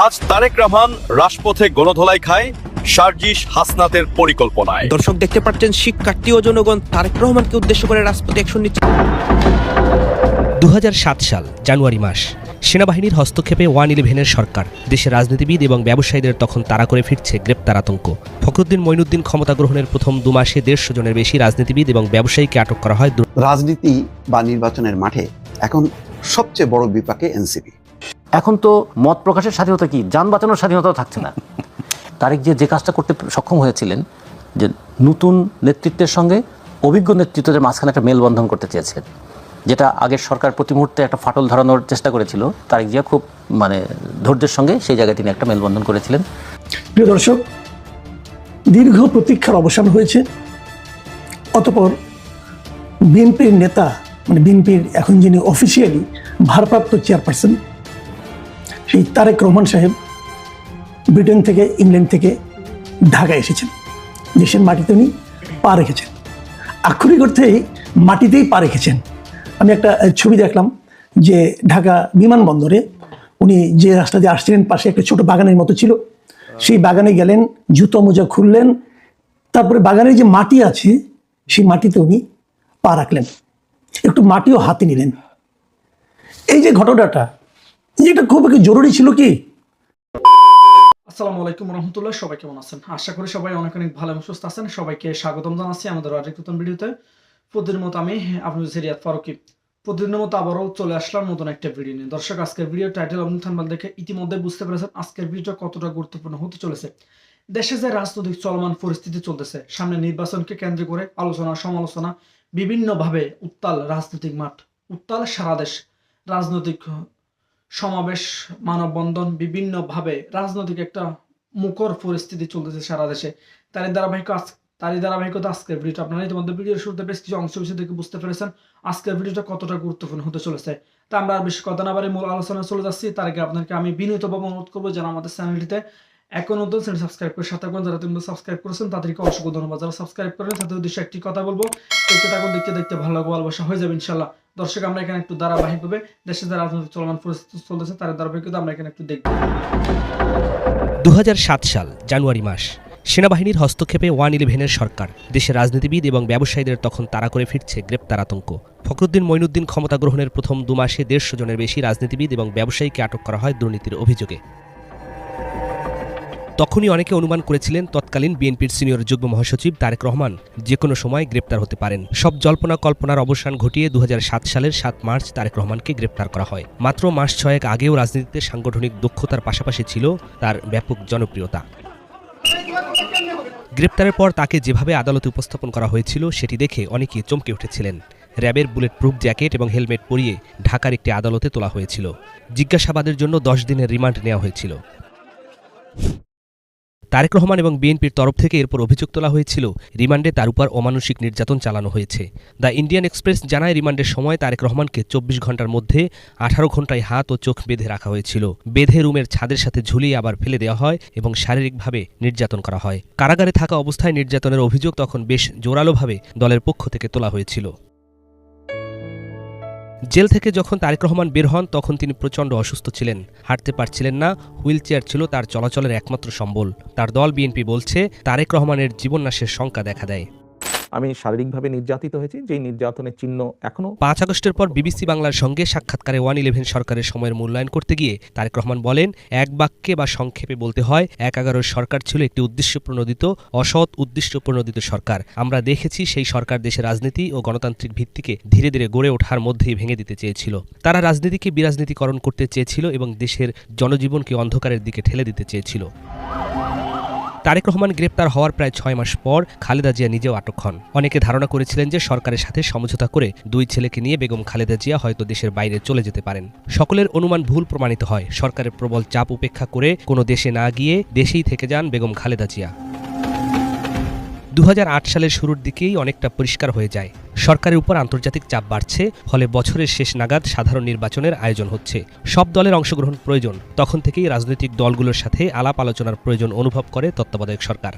আজ তারেক রহমান রাজপথে গণধোলাই খায় সার্জিস হাসনাতের পরিকল্পনায়। দর্শক দেখতে পাচ্ছেন শিক্ষার্থী ও জনগণ তারেক রহমানকে উদ্দেশ্য করে রাজপথে অ্যাকশন নিচ্ছে। দুহাজার সাত সাল জানুয়ারি মাস সেনাবাহিনীর হস্তক্ষেপে ওয়ান ইলেভেনের সরকার দেশের রাজনীতিবিদ এবং ব্যবসায়ীদের তখন তাড়া করে ফিরছে গ্রেপ্তার আতঙ্ক। ফখরুদ্দিন মইনুদ্দিন ক্ষমতা গ্রহণের প্রথম দু মাসে দেড়শো জনের বেশি রাজনীতিবিদ এবং ব্যবসায়ীকে আটক করা হয় রাজনীতি বা নির্বাচনের মাঠে এখন সবচেয়ে বড় বিপাকে এনসিপি। এখন তো মত প্রকাশের স্বাধীনতা কি? যান বাঁচানোর স্বাধীনতাও থাকছে না। তারেক যে যে কাজটা করতে সক্ষম হয়েছিলেন, যে নতুন নেতৃত্বের সঙ্গে অভিজ্ঞ নেতৃত্বের মাঝখানে একটা মেলবন্ধন করতে চেয়েছেন যেটা আগের সরকার প্রতি মুহূর্তে একটা ফাটল ধরানোর চেষ্টা করেছিল, তারেক জিয়া খুব মানে ধৈর্যের সঙ্গে সেই জায়গায় তিনি একটা মেলবন্ধন করেছিলেন। প্রিয় দর্শক, দীর্ঘ প্রতীক্ষার অবসান হয়েছে। অতপর বিএনপির নেতা মানে বিএনপির এখন যিনি অফিসিয়ালি ভারপ্রাপ্ত চেয়ারপারসন সেই তারেক রহমান সাহেব ব্রিটেন থেকে, ইংল্যান্ড থেকে ঢাকা এসেছেন। দেশের মাটিতে উনি পা রেখেছেন। আক্ষরিক অর্থেই মাটিতেই পা রেখেছেন। আমি একটা ছবি দেখলাম যে ঢাকা বিমানবন্দরে উনি যে রাস্তা দিয়ে আসছিলেন, পাশে একটা ছোট বাগানের মতো ছিল। সেই বাগানে গেলেন, জুতো মোজা খুললেন, তারপরে বাগানের যে মাটি আছে, সেই মাটিতে উনি পা রাখলেন। একটু মাটিও হাতে নিলেন। এই যে ঘটনাটা এটা খুব জরুরি ছিল কি? আসসালামু আলাইকুম রহমতুল্লাহ, সবাই কেমন আছেন? আশা করি সবাই অনেক অনেক ভালো এবং সুস্থ আছেন। সবাইকে স্বাগতম জানাচ্ছি আমাদের আরেক নতুন ভিডিওতে। প্রতিদিনের মতো আমি আপনাদের সিরিয়াত ফারুকি। প্রতিদিনের মতো আবারও চলে আসলাম নতুন একটা ভিডিও নিয়ে। দর্শক, আজকের ভিডিও টাইটেল এবং থাম্বনেল দেখে ইতিমধ্যে বুঝতে পেরেছেন আজকের ভিডিওটা কতটা গুরুত্বপূর্ণ হতে চলেছে। দেশে যে রাজনৈতিক চলমান পরিস্থিতি চলতেছে, সামনে নির্বাচনকে কেন্দ্র করে আলোচনা, সমালোচনা, বিভিন্নভাবে উত্তাল রাজনৈতিক মাঠ, উত্তাল সারা দেশ রাজনৈতিক সমাবেশ, মানববন্ধন বিভিন্নভাবে রাজনৈতিক একটা মুখর পরিস্থিতি চলতেছে সারা দেশে। তারই ধারাবাহিক তারই ধারাবাহিকতা আজকের ভিডিওটা আপনারা ইতিমধ্যে ভিডিওর শুরুতে বেশ কিছু অংশ বিষয় থেকে বুঝতে পেরেছেন আজকের ভিডিওটা কতটা গুরুত্বপূর্ণ হতে চলেছে। তা আমরা আর বেশি কথা না বাড়ি মূল আলোচনা চলে যাচ্ছি। তার আগে আপনাকে আমি বিনীতভাবে অনুরোধ করব যেন আমাদের চ্যানেলটিতে এখন নতুন চ্যানেল সাবস্ক্রাইব করে সাথে যারা তুমি সাবস্ক্রাইব করেছেন, তাদেরকে অসংখ্য ধন্যবাদ। যারা সাবস্ক্রাইব করেন তাদের উদ্দেশ্যে একটি কথা বলব, দেখতে থাকুন, দেখতে দেখতে ভালো লাগবে, ভালোবাসা হয়ে যাবে ইনশাল্লাহ দর্শক, আমরা এখানে একটু ধারাবাহিকভাবে দেশে যে রাজনৈতিক চলমান পরিস্থিতি চলতেছে, তার ধারাবাহিকতা আমরা এখানে একটু দেখব। দু সাল, জানুয়ারি মাস, সেনাবাহিনীর হস্তক্ষেপে ওয়ান ইলেভেনের সরকার, দেশের রাজনীতিবিদ এবং ব্যবসায়ীদের তখন তাড়া করে ফিরছে গ্রেপ্তার আতঙ্ক। ফখরুদ্দিন মইনুদ্দিন ক্ষমতা গ্রহণের প্রথম দু মাসে দেড়শো জনের বেশি রাজনীতিবিদ এবং ব্যবসায়ীকে আটক করা হয় দুর্নীতির অভিযোগে। তখনই অনেকে অনুমান করেছিলেন তৎকালীন বিএনপির সিনিয়র যুগ্ম মহাসচিব তারেক রহমান যে কোনো সময় গ্রেপ্তার হতে পারেন। সব জল্পনা কল্পনার অবসান ঘটিয়ে দুহাজার সাত সালের সাত মার্চ তারেক রহমানকে গ্রেপ্তার করা হয়। মাত্র মাস ছয়েক আগেও রাজনীতিতে সাংগঠনিক দক্ষতার পাশাপাশি ছিল তার ব্যাপক জনপ্রিয়তা। গ্রেপ্তারের পর তাকে যেভাবে আদালতে উপস্থাপন করা হয়েছিল সেটি দেখে অনেকেই চমকে উঠেছিলেন। র্যাবের বুলেট প্রুফ জ্যাকেট এবং হেলমেট পরিয়ে ঢাকার একটি আদালতে তোলা হয়েছিল। জিজ্ঞাসাবাদের জন্য দশ দিনের রিমান্ড নেওয়া হয়েছিল। তারেক রহমান এবং বিএনপির তরফ থেকে এরপর অভিযোগ তোলা হয়েছিল, রিমান্ডে তার উপর অমানসিক নির্যাতন চালানো হয়েছে। দ্য ইন্ডিয়ান এক্সপ্রেস জানায়, রিমান্ডের সময় তারেক রহমানকে চব্বিশ ঘণ্টার মধ্যে আঠারো ঘন্টায় হাত ও চোখ বেঁধে রাখা হয়েছিল। বেঁধে রুমের ছাদের সাথে ঝুলিয়ে আবার ফেলে দেওয়া হয় এবং শারীরিকভাবে নির্যাতন করা হয়। কারাগারে থাকা অবস্থায় নির্যাতনের অভিযোগ তখন বেশ জোরালোভাবে দলের পক্ষ থেকে তোলা হয়েছিল। জেল থেকে যখন তারেক রহমান বের হন, তখন তিনি প্রচণ্ড অসুস্থ ছিলেন। হাঁটতে পারছিলেন না, হুইল চেয়ার ছিল তার চলাচলের একমাত্র সম্বল। তার দল বিএনপি বলছে, তারেক রহমানের জীবননাশের শঙ্কা দেখা দেয়। আমি শারীরিকভাবে নির্যাতিত হয়েছি, যেই নির্যাতনের চিহ্ন এখনও পাঁচ আগস্টের পর বিবিসি বাংলার সঙ্গে সাক্ষাৎকারে ওয়ান ইলেভেন সরকারের সময়ের মূল্যায়ন করতে গিয়ে তারেক রহমান বলেন, এক বাক্যে বা সংক্ষেপে বলতে হয়, এক এগারোর সরকার ছিল একটি উদ্দেশ্য প্রণোদিত, অসৎ উদ্দেশ্য প্রণোদিত সরকার। আমরা দেখেছি সেই সরকার দেশের রাজনীতি ও গণতান্ত্রিক ভিত্তিকে ধীরে ধীরে গড়ে ওঠার মধ্যেই ভেঙে দিতে চেয়েছিল। তারা রাজনীতিকে বিরাজনীতিকরণ করতে চেয়েছিল এবং দেশের জনজীবনকে অন্ধকারের দিকে ঠেলে দিতে চেয়েছিল। তারেক রহমান গ্রেপ্তার হওয়ার প্রায় ছয় মাস পর খালেদা জিয়া নিজেও আটক হন। অনেকে ধারণা করেছিলেন যে সরকারের সাথে সমঝোতা করে দুই ছেলেকে নিয়ে বেগম খালেদা জিয়া হয়তো দেশের বাইরে চলে যেতে পারেন। সকলের অনুমান ভুল প্রমাণিত হয়। সরকারের প্রবল চাপ উপেক্ষা করে কোনো দেশে না গিয়ে দেশেই থেকে যান বেগম খালেদা জিয়া। দু হাজার আট সালের শুরুর দিকেই অনেকটা পরিষ্কার হয়ে যায়। সরকারের উপর আন্তর্জাতিক চাপ বাড়ছে, ফলে বছরের শেষ নাগাদ সাধারণ নির্বাচনের আয়োজন হচ্ছে। সব দলের অংশগ্রহণ প্রয়োজন, তখন থেকেই রাজনৈতিক দলগুলোর সাথে আলাপ আলোচনার প্রয়োজন অনুভব করে তত্ত্বাবধায়ক সরকার।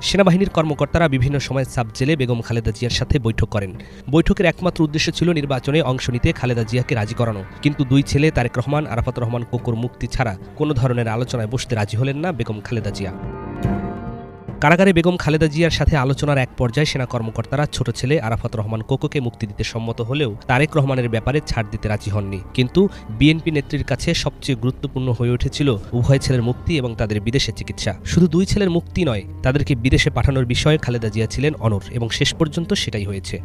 সেনাবাহিনীর কর্মকর্তারা বিভিন্ন সময় সাব জেলে বেগম খালেদা জিয়ার সাথে বৈঠক করেন। বৈঠকের একমাত্র উদ্দেশ্য ছিল নির্বাচনে অংশ নিতে খালেদা জিয়াকে রাজি করানো। কিন্তু দুই ছেলে, তারেক রহমান, আরাফাত রহমান কোকুর মুক্তি ছাড়া কোনো ধরনের আলোচনায় বসতে রাজি হলেন না বেগম খালেদা জিয়া। কারাগারে বেগম খালেদা জিয়ার সাথে আলোচনার এক পর্যায়ে সেনা কর্মকর্তারা ছোট ছেলে আরাফাত রহমান কোকোকে মুক্তি দিতে সম্মত হলেও তারেক রহমানের ব্যাপারে ছাড় দিতে রাজি হননি। কিন্তু বিএনপি নেত্রীর কাছে সবচেয়ে গুরুত্বপূর্ণ হয়ে উঠেছিল উভয় ছেলের মুক্তি এবং তাদের বিদেশে চিকিৎসা। শুধু দুই ছেলের মুক্তি নয়, তাদেরকে বিদেশে পাঠানোর বিষয়ে খালেদা জিয়া ছিলেন অনর এবং শেষ পর্যন্ত সেটাই হয়েছে।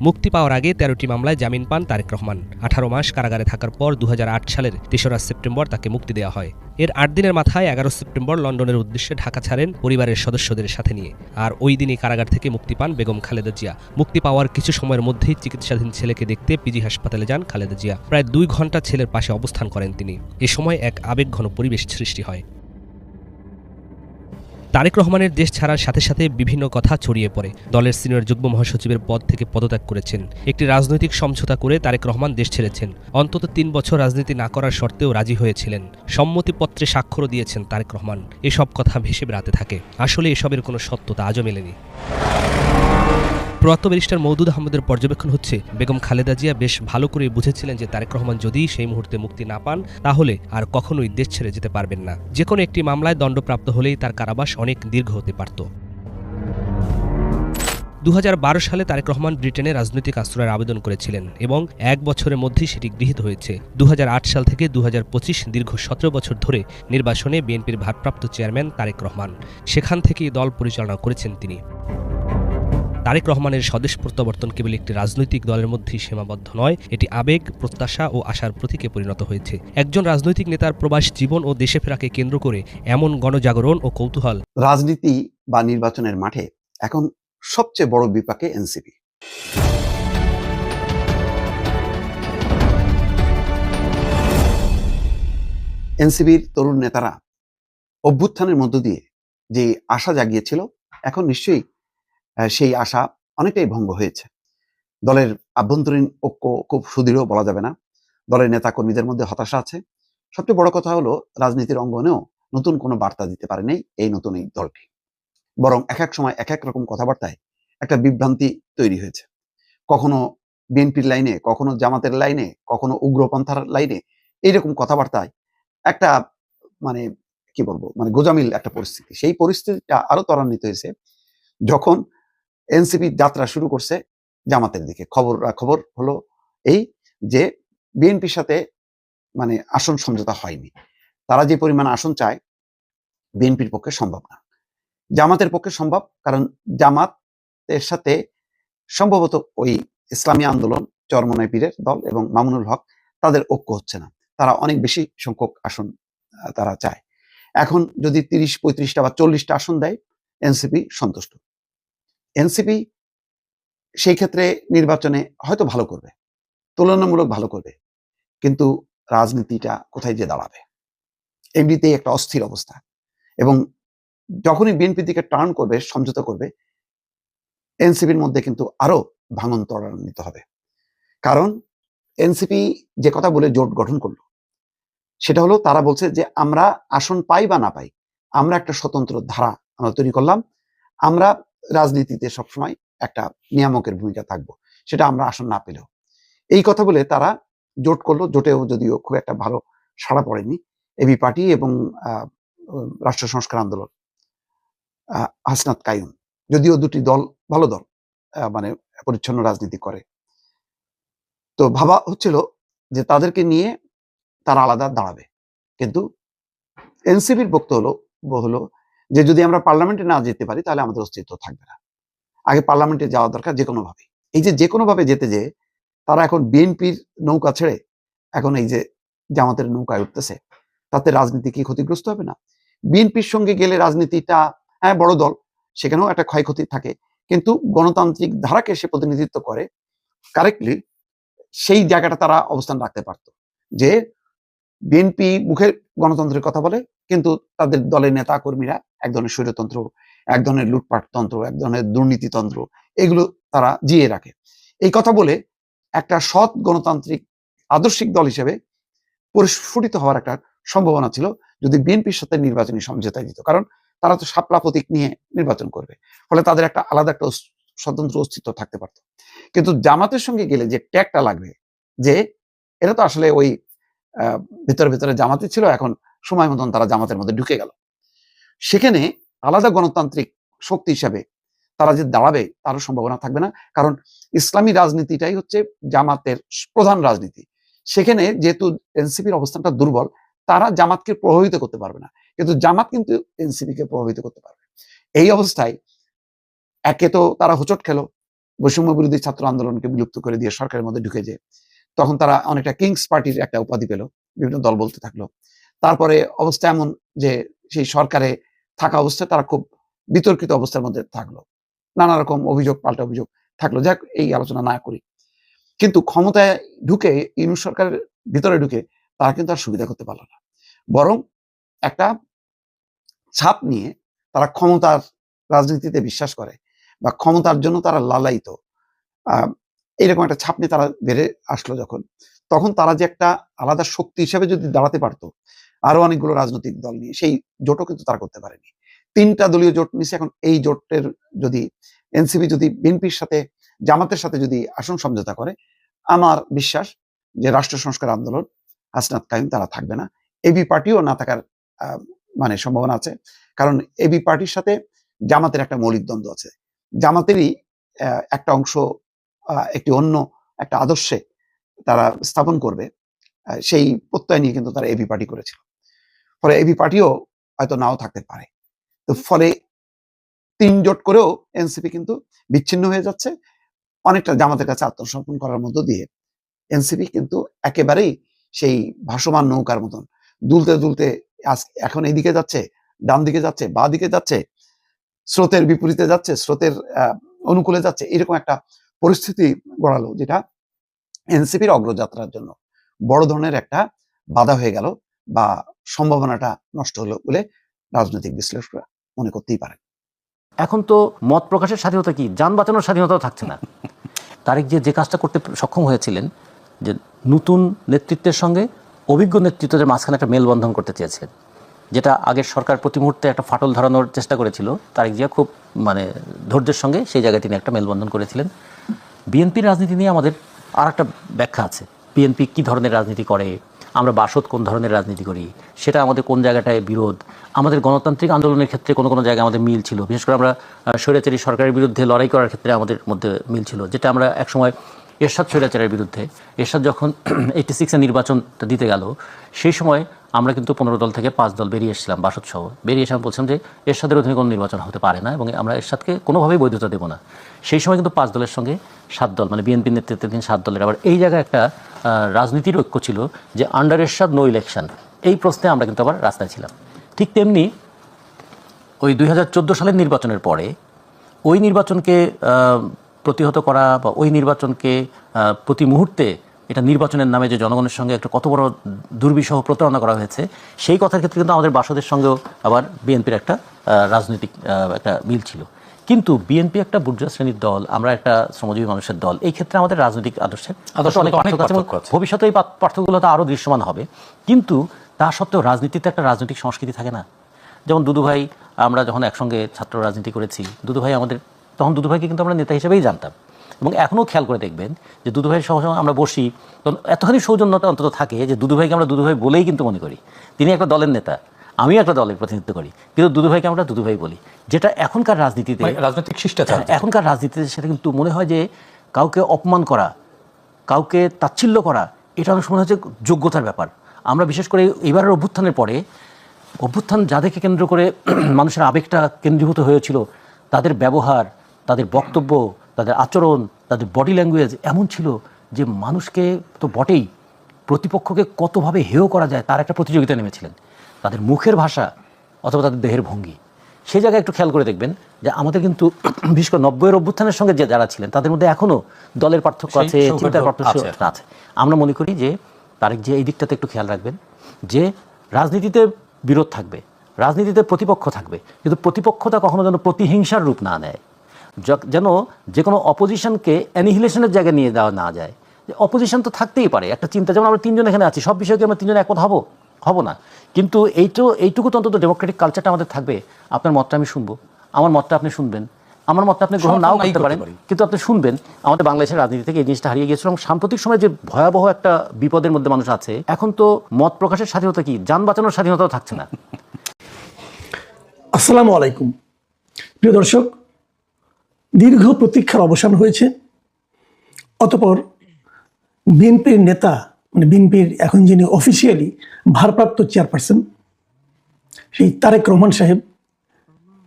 মুক্তি পাওয়ার আগে তেরোটি মামলায় জামিন পান তারেক রহমান। আঠারো মাস কারাগারে থাকার পর দু হাজার আট সালের তেসরা সেপ্টেম্বর তাকে মুক্তি দেওয়া হয়। এর আট দিনের মাথায় এগারো সেপ্টেম্বর লন্ডনের উদ্দেশ্যে ঢাকা ছাড়েন পরিবারের সদস্যদের সাথে নিয়ে। আর ওই দিনই কারাগার থেকে মুক্তি পান বেগম খালেদা জিয়া। মুক্তি পাওয়ার কিছু সময়ের মধ্যেই চিকিৎসাধীন ছেলেকে দেখতে পিজি হাসপাতালে যান খালেদা জিয়া। প্রায় দুই ঘণ্টা ছেলের পাশে অবস্থান করেন তিনি। এ সময় এক আবেগঘন পরিবেশ সৃষ্টি হয়। তারেক রহমানের দেশ ছাড়ার সাথে সাথে বিভিন্ন কথা ছড়িয়ে পড়ে। দলের সিনিয়র যুগ্ম মহাসচিবের পদ থেকে পদত্যাগ করেছেন। একটি রাজনৈতিক সমঝোতা করে তারেক রহমান দেশ ছেড়েছেন। অন্তত তিন বছর রাজনীতি না করার শর্তেও রাজি হয়েছিলেন। সম্মতিপত্রে স্বাক্ষরও দিয়েছেন তারেক রহমান। এসব কথা ভেসে বেড়াতে থাকে। আসলে এসবের কোনো সত্যতা আজও মেলেনি। প্রয়াত ব্যারিস্টার মৌদুদ আহমদের পর্যবেক্ষণ হচ্ছে, বেগম খালেদা জিয়া বেশ ভালো করে বুঝেছিলেন যে তারেক রহমান যদি সেই মুহূর্তে মুক্তি না পান, তাহলে আর কখনোই দেশ ছেড়ে যেতে পারবেন না। যে কোনো একটি মামলায় দণ্ডপ্রাপ্ত হলেই তার কারাবাস অনেক দীর্ঘ হতে পারত। দু হাজার বারো সালে তারেক রহমান ব্রিটেনে রাজনৈতিক আশ্রয়ের আবেদন করেছিলেন এবং এক বছরের মধ্যেই সেটি গৃহীত হয়েছে। দু হাজার আট সাল থেকে দু হাজার পঁচিশ দীর্ঘ সতেরো বছর ধরে নির্বাসনে বিএনপির ভারপ্রাপ্ত চেয়ারম্যান তারেক রহমান। সেখান থেকেই দল পরিচালনা করেছেন তিনি। তারেক রহমানের স্বদেশ প্রত্যাবর্তন কেবল একটি রাজনৈতিক দলের মধ্যেই সীমাবদ্ধ নয়, এটি আবেগ, প্রত্যাশা ও আশার প্রতীকে পরিণত হয়েছে। একজন রাজনৈতিক নেতার প্রবাস, জীবন ও দেশে ফেরাকে কেন্দ্র করে এমন গণজাগরণ ও কৌতূহল। রাজনীতি বা নির্বাচনের মাঠে এখন সবচেয়ে বড় বিপাকে এনসিপি। এনসিপির তরুণ নেতারা অভ্যুত্থানের মধ্য দিয়ে যে আশা জাগিয়েছিল, এখন নিশ্চয়ই সেই আশা অনেকটাই ভঙ্গ হয়েছে। দলের আভ্যন্তরীণ ঐক্য খুব সুদৃঢ় বলা যাবে না। দলের নেতা কর্মীদের মধ্যে হতাশা আছে। সবচেয়ে বড় কথা হলো, রাজনীতির অঙ্গনেও নতুন কোনো বার্তা দিতে পারেনি এই নতুন এই দলটি। বরং এক এক সময় এক এক রকম কথাবার্তায় একটা বিভ্রান্তি তৈরি হয়েছে। কখনো বিএনপির লাইনে, কখনো জামাতের লাইনে, কখনো উগ্রপন্থার লাইনে এইরকম কথাবার্তায় একটা মানে কি বলব মানে গোজামিল একটা পরিস্থিতি। সেই পরিস্থিতিটা আরও ত্বরান্বিত হয়েছে। যখন এনসিপি যাত্রা শুরু করছে জামাতের দিকে। খবর খবর হলো এই যে বিএনপির সাথে মানে আসন সমঝোতা হয়নি। তারা যে পরিমাণ আসন চায় বিএনপির পক্ষে সম্ভব না। জামাতের পক্ষে সম্ভব কারণ জামাতের সাথে সম্ভবত ওই ইসলামী আন্দোলন, চরমনাই পীরের দল এবং মামুনুল হক তাদের ঐক্য হচ্ছে না। তারা অনেক বেশি সংখ্যক আসন তারা চায়। এখন যদি তিরিশ, পঁয়ত্রিশটা বা চল্লিশটা আসন দেয়, এনসিপি সন্তুষ্ট। এনসিপি সেই ক্ষেত্রে নির্বাচনে হয়তো ভালো করবে, তুলনামূলক ভালো করবে, কিন্তু রাজনীতিটা কোথায় যে দাঁড়াবে? এমনিতেই একটা অস্থির অবস্থা এবং যখনই বিএনপির দিকে টার্ন করবে, সমঝোতা করবে, এনসিপির মধ্যে কিন্তু আরও ভাঙন ত্বরান্বিত হবে। কারণ এনসিপি যে কথা বলে জোট গঠন করল, সেটা হলো তারা বলছে যে আমরা আসন পাই বা না পাই, আমরা একটা স্বতন্ত্র ধারা আমরা তৈরি করলাম, আমরা রাজনীতিতে সবসময় একটা নিয়ামকের ভূমিকা থাকব, সেটা আমরা আসন না পেলেও। এই কথা বলে তারা জোট করল, জোটেও যদিও খুব একটা ভালো সাড়া পড়েনি, এবি পার্টি এবং রাষ্ট্র সংস্কার আন্দোলন হাসনাত কায়ুম যদিও দুটি দল, ভালো দল মানে পরিচ্ছন্ন রাজনীতি করে। তো ভাবা হচ্ছিল যে তাদেরকে নিয়ে তারা আলাদা দাঁড়াবে। কিন্তু এনসিপির বক্তব্য হলো হলো যে যদি আমরা পার্লামেন্টে না যেতে পারি, তাহলে আমাদের অস্তিত্ব থাকবে না। আগে পার্লামেন্টে যাওয়া দরকার যে কোনো ভাবে এই যে যে কোনো ভাবে যেতে যে, তারা এখন বিএনপির নৌকা ছেড়ে এখন এই যে জামাতের নৌকায় উঠতেছে, তাতে রাজনীতি কি ক্ষতিগ্রস্ত হবে না? বিএনপির সঙ্গে গেলে রাজনীতিটা হ্যাঁ বড় দল, সেখানেও একটা ক্ষয়ক্ষতি থাকে। কিন্তু গণতান্ত্রিক ধারাকে সে প্রতিনিধিত্ব করে কারেক্টলি সেই জায়গাটা তারা অবস্থান রাখতে পারতো। যে বিএনপি মুখে গণতন্ত্রের কথা বলে, কিন্তু তাদের দলের নেতা কর্মীরা এক ধরনের স্বৈরতন্ত্র, এক ধরনের লুটপাটতন্ত্র এক ধরনের দুর্নীতিতন্ত্র এগুলো তারা জিয়ে রাখে। এই কথা বলে একটা সৎ গণতান্ত্রিক আদর্শিক দল হিসেবে পরিস্ফুটিত হওয়ার একটা সম্ভাবনা ছিল যদি বিএনপির সাথে নির্বাচনী সমঝোতায় দিত। কারণ তারা তো শাপলা প্রতীক নিয়ে নির্বাচন করবে। ফলে তাদের একটা আলাদা একটা স্বতন্ত্র অস্তিত্ব থাকতে পারত। কিন্তু জামাতের সঙ্গে গেলে যে ট্যাগটা লাগবে, যে এটা তো আসলে ওই ভিতরে ভিতরে জামাতে ছিল, এখন সময় মতন তারা জামাতের মধ্যে ঢুকে গেল। সেখানে আলাদা গণতান্ত্রিক শক্তি হিসাবে তারা যে দাঁড়াবে তারও সম্ভাবনা থাকবে না। কারণ ইসলামী রাজনীতিটাই হচ্ছে জামাতের প্রধান রাজনীতি। সেখানে যেহেতু এনসিপির অবস্থানটা দুর্বল, তারা জামাতকে প্রভাবিত করতে পারবে না। কিন্তু জামাত কিন্তু এনসিপি কে প্রভাবিত করতে পারবে। এই অবস্থায় একে তো তারা হোচট খেলো, বৈষম্য বিরোধী ছাত্র আন্দোলনকে বিলুপ্ত করে দিয়ে সরকারের মধ্যে ঢুকে যে তখন তারা অনেকটা কিংস পার্টির একটা উপাধি পেল, বিভিন্ন দল বলতে থাকল। তারপরে অবস্থা এমন যে সেই সরকারে থাকা অবস্থায় তারা খুব বিতর্কিত অবস্থার মধ্যে থাকল। নানা রকম অভিযোগ পাল্টা অভিযোগ থাকল। যাক এই আলোচনা না করি। কিন্তু ক্ষমতায় ঢুকে ইউনুস সরকারের ভিতরে ঢুকে তারা কিন্তু আর সুবিধা করতে পারল না। বরং একটা ছাপ নিয়ে তারা ক্ষমতার রাজনীতিতে বিশ্বাস করে বা ক্ষমতার জন্য তারা লালায়িত। আহ, এইরকম একটা ছাপ নিয়ে তারা বেড়ে আসলো যখন। তখন তারা যে একটা আলাদা শক্তি হিসেবে যদি দাঁড়াতে পারতো, আরও অনেকগুলো রাজনৈতিক দল নিয়ে, সেই জোটও কিন্তু তারা করতে পারেনি। তিনটা দলীয় জোট নিছে এখন এই জোটের যদি এনসিপি যদি বিএনপির সাথে, জামাতের সাথে যদি আসন সমঝোতা করে, আমার বিশ্বাস যে রাষ্ট্র সংস্কার আন্দোলন হাসনাত কাইম তারা থাকবে না। এবি পার্টিও না থাকার মানে সম্ভাবনা আছে। কারণ এবি পার্টির সাথে জামাতের একটা মৌলিক দ্বন্দ্ব আছে। জামাতেরই একটা অংশ একটি অন্য একটা আদর্শে তারা স্থাপন করবে সেই প্রত্যয় নিয়ে কিন্তু তারা এবি পার্টি করেছিল। ফলে এবি পার্টিও হয়তো নাও থাকতে পারে। তো ফলে তিন জোট করেও এনসিপি কিন্তু বিচ্ছিন্ন হয়ে যাচ্ছে। অনেকটা জামাতের কাছে আত্মসমর্পণ করার মধ্য দিয়ে এনসিপি কিন্তু একেবারেই সেই ভাসমান নৌকার মতন দুলতে দুলতে এখন এইদিকে যাচ্ছে ডান দিকে যাচ্ছে বা দিকে যাচ্ছে, স্রোতের বিপরীতে যাচ্ছে, স্রোতের অনুকূলে যাচ্ছে, এরকম একটা পরিস্থিতি গড়ালো যেটা এনসিপির অগ্রযাত্রার জন্য বড় ধরনের একটা বাধা হয়ে গেল বা সম্ভাবনাটা নষ্ট হলো বলে রাজনৈতিক বিশ্লেষকরা মনে করতেই পারে এখন তো মত প্রকাশের স্বাধীনতা কি? যান বাঁচানোর স্বাধীনতাও থাকছে না। তারেক যে যে কাজটা করতে সক্ষম হয়েছিলেন, যে নতুন নেতৃত্বের সঙ্গে অভিজ্ঞ নেতৃত্বের মাঝখানে একটা মেলবন্ধন করতে চেয়েছিলেন, যেটা আগের সরকার প্রতি মুহূর্তে একটা ফাটল ধরানোর চেষ্টা করেছিল, তারেক জিয়া খুব মানে ধৈর্যের সঙ্গে সেই জায়গায় তিনি একটা মেলবন্ধন করেছিলেন। বিএনপির রাজনীতি নিয়ে আমাদের আর একটা ব্যাখ্যা আছে। বিএনপি কী ধরনের রাজনীতি করে? আমরা বাসদ কোন ধরনের রাজনীতি করি? সেটা আমাদের কোন জায়গাটায় বিরোধ? আমাদের গণতান্ত্রিক আন্দোলনের ক্ষেত্রে কোনো কোনো জায়গায় আমাদের মিল ছিল। বিশেষ করে আমরা স্বৈরাচারী সরকারের বিরুদ্ধে লড়াই করার ক্ষেত্রে আমাদের মধ্যে মিল ছিল। যেটা আমরা একসময় এরশাদ স্বৈরাচারের বিরুদ্ধে। এরশাদ যখন এইটি সিক্সে নির্বাচনটা দিতে গেল, সেই সময় আমরা কিন্তু পনেরো দল থেকে পাঁচ দল বেরিয়ে এসেছিলাম বাসদ সহ বেরিয়ে এসে আমি বলছিলাম যে, এরশাদের অধীনে কোনো নির্বাচন হতে পারে না এবং আমরা এরশাদকে কোনোভাবেই বৈধতা দেবো না। সেই সময় কিন্তু পাঁচ দলের সঙ্গে সাত দল মানে বিএনপির নেতৃত্বাধীন সাত দলের। আবার এই জায়গায় একটা রাজনীতির ঐক্য ছিল যে আন্ডার এরশাদ নো ইলেকশন এই প্রশ্নে আমরা কিন্তু আবার রাস্তায় ছিলাম। ঠিক তেমনি ওই দুই হাজার চোদ্দ সালের নির্বাচনের পরে, ওই নির্বাচনকে প্রতিহত করা বা ওই নির্বাচনকে প্রতি মুহূর্তে এটা নির্বাচনের নামে যে জনগণের সঙ্গে একটা কত বড় দুর্বিষহ প্রতারণা করা হয়েছে সেই কথার ক্ষেত্রে কিন্তু আমাদের বাসদের সঙ্গেও আবার বিএনপির একটা রাজনৈতিক একটা মিল ছিল। কিন্তু বিএনপি একটা বুর্জা শ্রেণির দল আমরা একটা শ্রমজীবী মানুষের দল এই ক্ষেত্রে আমাদের রাজনৈতিক আদর্শের ভবিষ্যতে এই পার্থ- পার্থক্যগুলো তো আরও দৃশ্যমান হবে। কিন্তু তা সত্ত্বেও রাজনীতিতে একটা রাজনৈতিক সংস্কৃতি থাকে না। যেমন দুদু ভাই আমরা যখন একসঙ্গে ছাত্র রাজনীতি করেছি দুদু ভাই আমাদের তখন দুদুভাইকে কিন্তু আমরা নেতা হিসেবেই জানতাম। এবং এখনও খেয়াল করে দেখবেন যে দুদুভাইয়ের সঙ্গে সঙ্গে আমরা বসি তখন এতখানি সৌজন্যতা অন্তত থাকে যে দুদুভাইকে আমরা দুদুভাই বলেই কিন্তু মনে করি। তিনি একটা দলের নেতা আমিও একটা দলের প্রতিনিধিত্ব করি। কিন্তু দুদুভাইকে আমরা দুদুভাই বলি যেটা এখনকার রাজনীতিতে রাজনৈতিক শিষ্টাচার। হ্যাঁ, এখনকার রাজনীতিতে সেটা কিন্তু মনে হয় যে কাউকে অপমান করা কাউকে তাচ্ছিল্য করা এটা অনেক সময় হচ্ছে যোগ্যতার ব্যাপার। আমরা বিশেষ করে এবারের অভ্যুত্থানের পরে অভ্যুত্থান যাদেরকে কেন্দ্র করে মানুষের আবেগটা কেন্দ্রীভূত হয়েছিল তাদের ব্যবহার তাদের বক্তব্য তাদের আচরণ তাদের বডি ল্যাঙ্গুয়েজ এমন ছিল যে মানুষকে তো বটেই প্রতিপক্ষকে কতভাবে হেয় করা যায় তার একটা প্রতিযোগিতা নেমেছিলেন। তাদের মুখের ভাষা অথবা তাদের দেহের ভঙ্গি। সেই জায়গায় একটু খেয়াল করে দেখবেন যে আমাদের কিন্তু বিশেষ করে নব্বইয়ের অভ্যুত্থানের সঙ্গে যে যারা ছিলেন তাদের মধ্যে এখনও দলের পার্থক্য আছে চিন্তার পার্থক্য আছে। আমরা মনে করি যে তারেক যে এই দিকটাতে একটু খেয়াল রাখবেন যে রাজনীতিতে বিরোধ থাকবে রাজনীতিতে প্রতিপক্ষ থাকবে কিন্তু প্রতিপক্ষতা কখনো যেন প্রতিহিংসার রূপ না নেয়। যেন যে কোনো অপোজিশনকে অ্যানিহিলেশনের জায়গায় নিয়ে দেওয়া না যায়। যে অপোজিশন তো থাকতেই পারে একটা চিন্তা যেমন আমরা তিনজন এখানে আছি সব বিষয়ে কি আমরা তিনজন একমত হব? হব না। কিন্তু এইটু এইটুকু তো অন্তত ডেমোক্রেটিক কালচারটা আমাদের থাকবে। আপনার মতটা আমি শুনব। আমার মতটা আপনি শুনবেন। আমার মতটা আপনি গ্রহণ নাও করতে পারেন। কিন্তু আপনি শুনবেন আমাদের বাংলাদেশের রাজনীতি থেকে এই জিনিসটা হারিয়ে গিয়েছিল। এবং সাম্প্রতিক সময়ে যে ভয়াবহ একটা বিপদের মধ্যে মানুষ আছে এখন তো মত প্রকাশের স্বাধীনতা কি? যান বাঁচানোর স্বাধীনতাও থাকছে না। আসসালামু আলাইকুম। প্রিয় দর্শক দীর্ঘ প্রতীক্ষার অবসান হয়েছে। অতপর বিএনপির নেতা মানে বিএনপির এখন যিনি অফিসিয়ালি ভারপ্রাপ্ত চেয়ারপারসন সেই তারেক রহমান সাহেব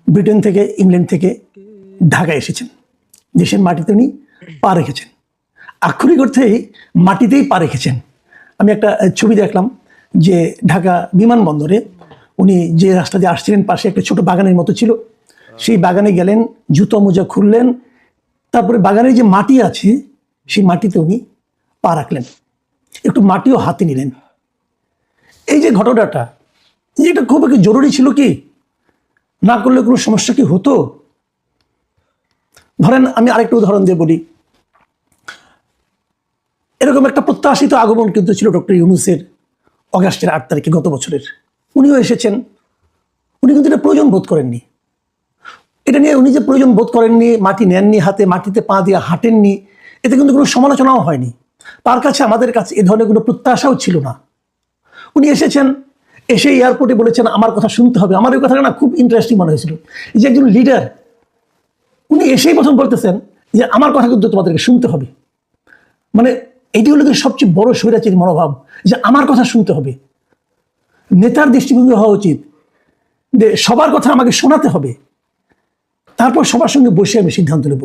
ব্রিটেন থেকে, ইংল্যান্ড থেকে ঢাকায় এসেছেন। দেশের মাটিতে উনি পা রেখেছেন। আক্ষরিক অর্থেই মাটিতেই পা রেখেছেন। আমি একটা ছবি দেখলাম যে ঢাকা বিমানবন্দরে উনি যে রাস্তা দিয়ে আসছিলেন, পাশে একটা ছোট বাগানের মতো ছিল। সেই বাগানে গেলেন, জুতো মোজা খুললেন, তারপরে বাগানের যে মাটি আছে, সেই মাটিতে উনি পা রাখলেন। একটু মাটিও হাতে নিলেন। এই যে ঘটনাটা, এটা খুব একটা জরুরি ছিল কি? না করলে কোনো সমস্যা কি হতো? ধরেন আমি আরেকটা উদাহরণ দিয়ে বলি। এরকম একটা প্রত্যাশিত আগমন কিন্তু ছিল ডক্টর ইউনুসের অগাস্টের আট তারিখে গত বছরের। উনিও এসেছেন। উনি কিন্তু এটা প্রয়োজন বোধ করেননি। এটা নিয়ে উনি যে প্রয়োজন বোধ করেননি, মাটি নেননি হাতে, মাটিতে পা দিয়ে হাঁটেননি, এতে কিন্তু কোনো সমালোচনাও হয়নি। তার কাছে আমাদের কাছে এ ধরনের কোনো প্রত্যাশাও ছিল না। উনি এসেছেন, এসে এয়ারপোর্টে বলেছেন, আমার কথা শুনতে হবে। আমার ওই কথাটা না খুব ইন্টারেস্টিং মনে হয়েছিল যে একজন লিডার উনি এসেই প্রথম বলতেছেন যে, আমার কথা কিন্তু তোমাদেরকে শুনতে হবে। মানে এটি হলো সবচেয়ে বড় স্বৈরাচারী মনোভাব যে, আমার কথা শুনতে হবে। নেতার দৃষ্টিভঙ্গি হওয়া উচিত যে, সবার কথা আমাকে শোনাতে হবে। তারপর সবার সঙ্গে বসে আমি সিদ্ধান্ত নেব।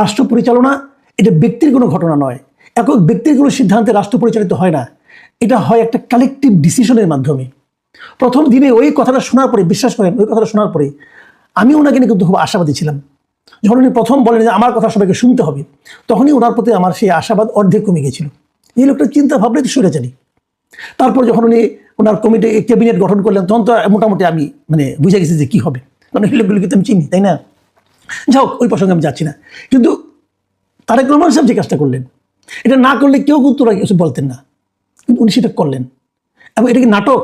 রাষ্ট্র পরিচালনা, এটা ব্যক্তির কোনো ঘটনা নয়। একক ব্যক্তির কোনো সিদ্ধান্তে রাষ্ট্র পরিচালিত হয় না। এটা হয় একটা কালেকটিভ ডিসিশনের মাধ্যমে। প্রথম দিনে ওই কথাটা শোনার পরে, বিশ্বাস করেন, ওই কথাটা শোনার পরে আমি ওনাকে নিয়ে কিন্তু খুব আশাবাদী ছিলাম। যখন উনি প্রথম বলেন যে আমার কথা সবাইকে শুনতে হবে, তখনই ওনার প্রতি আমার সেই আশাবাদ অর্ধেক কমে গেছিল এই লোকটা চিন্তা ভাবনাই তো সরে জানি তারপর যখন উনি ওনার কমিটি ক্যাবিনেট গঠন করলেন, তখন তো মোটামুটি আমি মানে বুঝে গেছি যে কী হবে। কারণ এই লোকগুলোকে তো আমি চিনি, তাই না? যাই হোক ওই প্রসঙ্গে আমি যাচ্ছি না। কিন্তু তারেক রহমান সাহেব যে কাজটা করলেন, এটা না করলে কেউ কিন্তু কিছু বলতেন না। কিন্তু উনি সেটা করলেন। এবং এটা কি নাটক?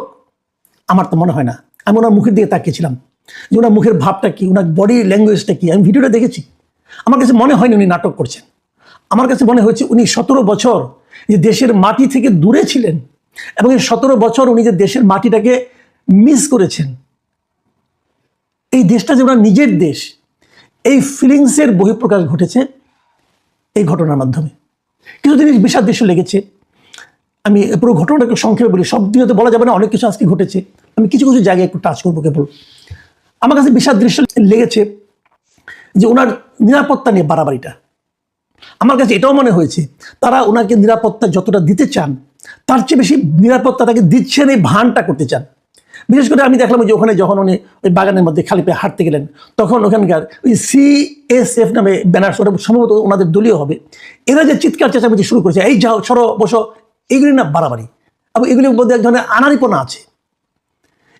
আমার তো মনে হয় না। আমি ওনার মুখের দিকে তাকিয়েছিলাম যে ওনার মুখের ভাবটা কি, ওনার বডি ল্যাঙ্গুয়েজটা কি? আমি ভিডিওটা দেখেছি। আমার কাছে মনে হয়নি উনি নাটক করছেন। আমার কাছে মনে হয়েছে উনি সতেরো বছর যে দেশের মাটি থেকে দূরে ছিলেন এবং এই সতেরো বছর উনি যে দেশের মাটিটাকে মিস করেছেন। এই দেশটা যে ওনার নিজের দেশ এই ফিলিংসের বহিঃপ্রকাশ ঘটেছে এই ঘটনার মাধ্যমে। কিছু জিনিস বিষাদ দৃশ্য লেগেছে। আমি পুরো ঘটনাটাকে সংক্ষেপে বলি। সব দিনে তো বলা যাবে না, অনেক কিছু আজকে ঘটেছে। আমি কিছু কিছু জায়গায় একটু টাচ করব কেবল। আমার কাছে বিষাদ দৃশ্য লেগেছে যে ওনার নিরাপত্তা নিয়ে বাড়াবাড়িটা। আমার কাছে এটাও মনে হয়েছে, তারা ওনাকে নিরাপত্তা যতটা দিতে চান, তার চেয়ে বেশি নিরাপত্তা তাকে দিচ্ছেন এই ভানটা করতে চান। বিশেষ করে আমি দেখলাম যে ওখানে যখন উনি ওই বাগানের মধ্যে খালি পেয়ে হাঁটতে গেলেন, তখন ওখানকার ওই সিএসএফ নামে ব্যানার ওটা সম্ভবত ওনাদের দলীয় হবে। এরা যে চিৎকার চেঁচামেচি শুরু করেছে, এই যাও, সরো, বসো, এগুলি না বাড়াবাড়ি। এবং এগুলির মধ্যে এক ধরনের আনারিপনা আছে।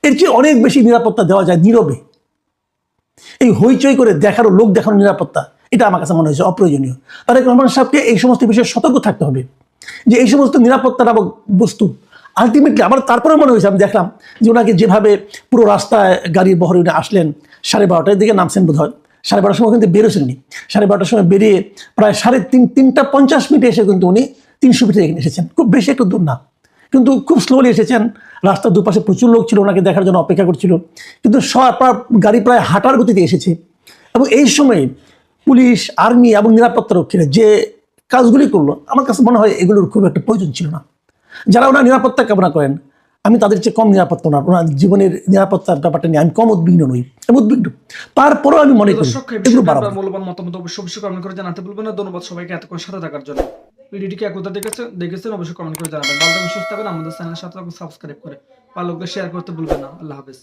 এর চেয়ে অনেক বেশি নিরাপত্তা দেওয়া যায় নীরবে। এই হইচই করে দেখারও লোক দেখানোর নিরাপত্তা, এটা আমার কাছে মনে হয়েছে অপ্রয়োজনীয়। তারেক রহমান সাহেবকে এই সমস্ত বিষয়ে সতর্ক থাকতে হবে যে এই সমস্ত নিরাপত্তা নামক বস্তু আলটিমেটলি আমার তারপরে মনে হয়েছে, আমি দেখলাম যে ওনাকে যেভাবে পুরো রাস্তায় গাড়ির বহরে উনি আসলেন, সাড়ে বারোটার দিকে নামছেন বোধ হয় সাড়ে বারোটার সময় কিন্তু বেরোছেননি। সাড়ে বারোটার সময় বেরিয়ে প্রায় সাড়ে তিন, তিনটা পঞ্চাশ মিনিটে এসে কিন্তু উনি তিনশো ফিটে এখানে এসেছেন। খুব বেশি একটু দূর না। কিন্তু খুব স্লোলি এসেছেন। রাস্তার দুপাশে প্রচুর লোক ছিল, ওনাকে দেখার জন্য অপেক্ষা করছিল। কিন্তু গাড়ি প্রায় হাঁটার গতিতে এসেছে। এবং এই সময় পুলিশ, আর্মি এবং নিরাপত্তা রক্ষীরা যে কাজগুলি করল, আমার কাছে মনে হয় এগুলোর খুব একটা প্রয়োজন ছিল না। যারা ওনার নিরাপত্তা কামনা করেন আমি তাদের চেয়ে কম নিরাপত্তা ওনার ওনার জীবনের নিরাপত্তার ব্যাপারটা নিয়ে আমি কম উদ্বিগ্ন নই আমি উদ্বিগ্ন। তারপরেও আমি মনে করি এগুলো বাড়াবো। মূল্যবান মতামত অবশ্যই অবশ্যই কমেন্ট করে জানাতে ভুলবেন না। ধন্যবাদ সবাইকে এতক্ষণ সাথে থাকার জন্য। ভিডিওটিকে একদা দেখেছেন দেখেছেন অবশ্যই কমেন্ট করে জানাবেন। ভালো থাকবেন সুস্থ থাকবেন। আমাদের চ্যানেলের সাথে সাবস্ক্রাইব করে ভালো শেয়ার করতে ভুলবেন না। আল্লাহ হাফেজ।